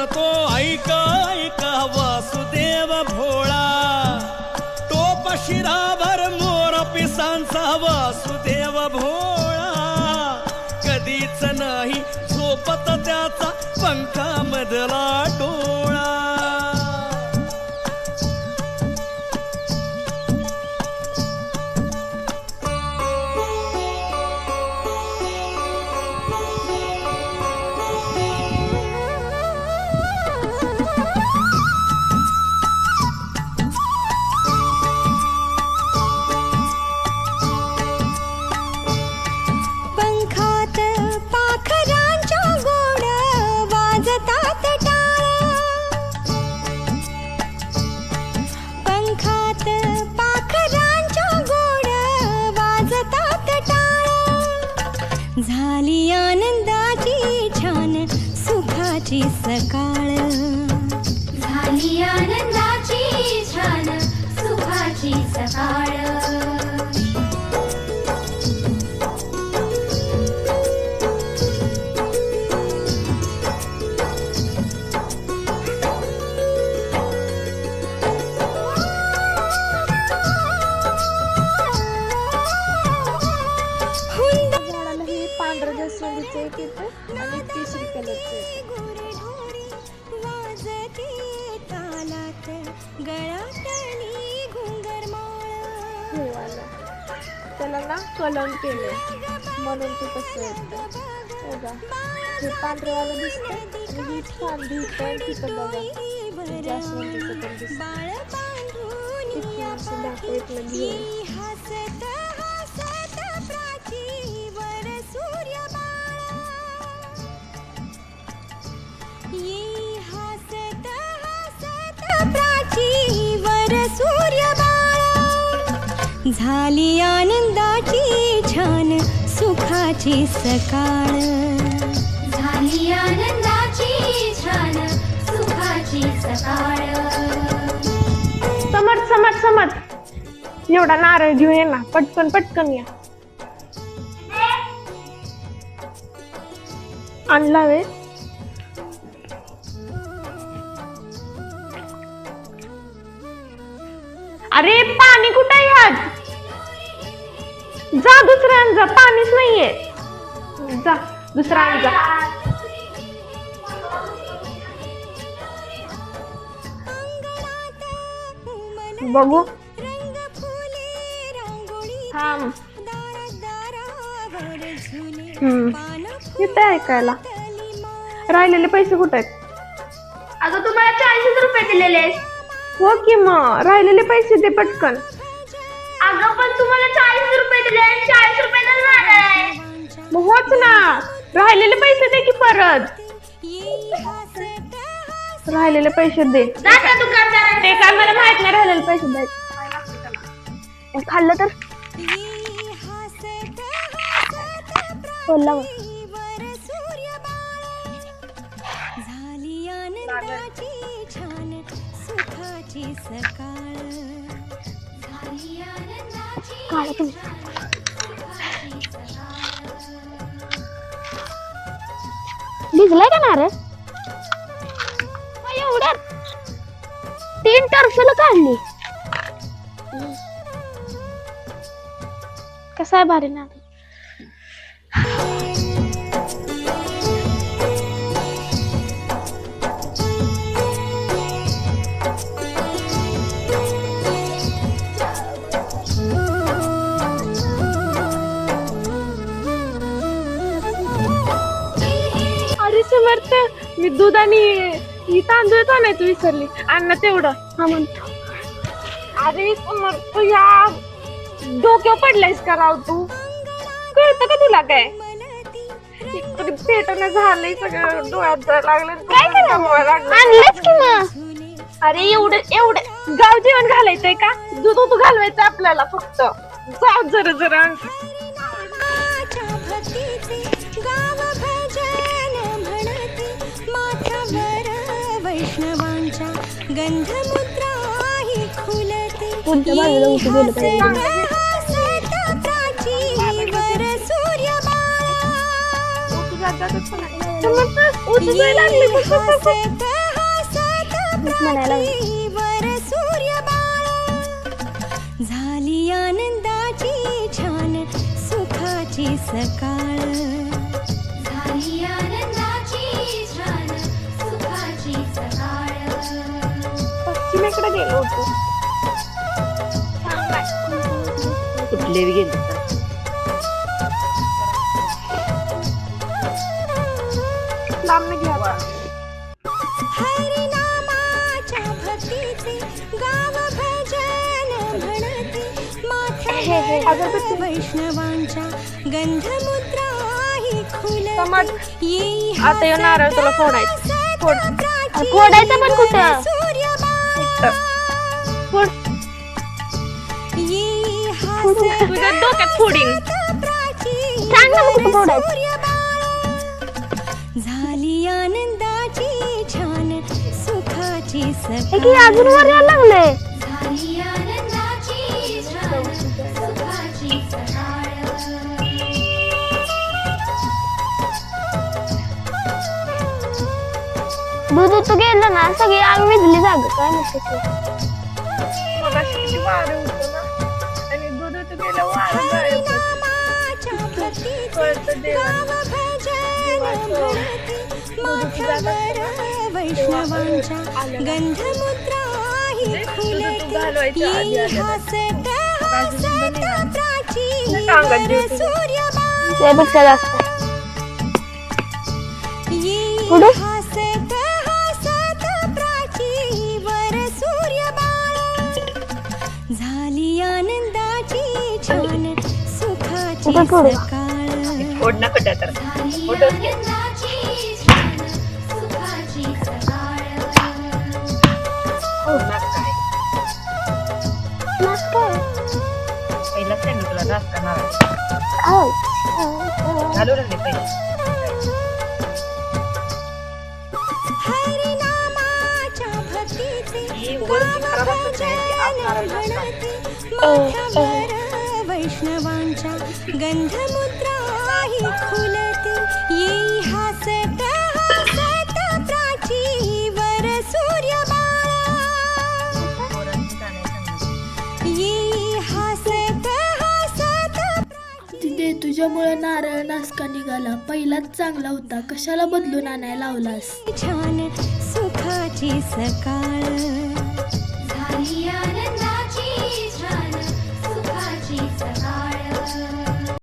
म्हणतो ऐका ऐका वासुदेव भोळा. टोप शिराभर मोर पिसांचा वासुदेव भोळा. कधीच नाही झोपत त्याचा पंखामधला डोळा झाली आनंदाची छान सुखाची सकाळ. झाली आनंदाची छान सुखाची सकाळ. त्याला ना कलम केले. म्हणून ते कसं येतं. हो हे पांढरवालं दिसतं आणि ही फांदी पण तिथं बघा. म्हणजे जास्वंदीचं म्हणजे पण दिसतं बाळ बांधून झाली आनंदाची छान सुखाची सकाळ. झाली आनंदाची छान सुखाची सकाळ. समट समट समट. एवढा नारळ घेऊन ये ना पटकन पटकन या. आणला वे. अरे पाणी कुठे आहे ह्यात जा दुसऱ्या जा पाणीच नाहीये. जा दुसरा आण जा बघू. थांब. येते ऐकायला. राहिलेले पैसे कुठे आहेत? अगं तुम्हाला चाळीस रुपये दिलेले हो की मग राहिलेले पैसे दे पटकन. चाळीस आहे. मग होच ना. राहिलेले पैसे दे की परत. राहिलेले पैसे दे. जा त्या दुकानदाराने ते काय मला माहीत नाही राहिलेले पैसे दे. खाल्लं तर? बोलला सूर्य झाली आनंदाची छान सुखाची सकाळ. झाली आनंदाची काढा तुम्ही. भिजलाय का नारळ? एवढ्यात तीन टर्फल काढली. कसा आहे भारी नारळ? समर्थ मी दूध आणि ही तांदूळ आणायचं विसरली. अन्न तेवढं. हा म्हणतो अरे समर्थ या डोक्यावर पडलायस का राव तू? कळतं का तुला काय? पेटणं झालंय सगळं डोळ्यात जायला लागलं काय करावं आणलंच की मग? अरे एवढं एवढं. गाव जेवण घालायचंय का? दूध दूध घालवायचं आपल्याला फक्त. जाऊ जरा जरा. भक्तीचे खुलते? हसत सूर्य हसत. प्राची वर सूर्य झाली आनंदाची छान सुखाची सकाळ. म्हणते. माथ्यावर वैष्णवांच्या गंधमुद्राही समज. खुलते येई आता हे नारळ तुला फोडायचं फोड. फोडायचं पण कुठं? तुझ्या डोक्यात फोडीन. सांग ना मग कुठं फोडायचं झाली आनंदाची छान सुखाची हे की अजून वर यायला लागले झाली आनंदाची छान सुखाची सकाळ. दूध तू गेलं ना सगळी आग विजली जाग. काय मगाशी किती वारं होतं ना. वैष्णवांच्या गंधमुद्राही तुझं तू खुलते. हसत हसत प्राची सांगत देऊ वर सुखाची कुठं फोडू? फोड ना कुठे तर फोटोच घे. ना काय पहिलाच तुला घालू लागले पहिले हरिनामाच्या भक्तीचे ही खुलते येई हसत हसत प्राची वर सूर्यबाण पोरांची गाणी सांगितली. येई हसत हसत तिथे तुझ्यामुळे नारळ नासका निघाला. पहिलाच चांगला होता. कशाला बदलून आणायला लावलास? छान सुखाची सकाळ.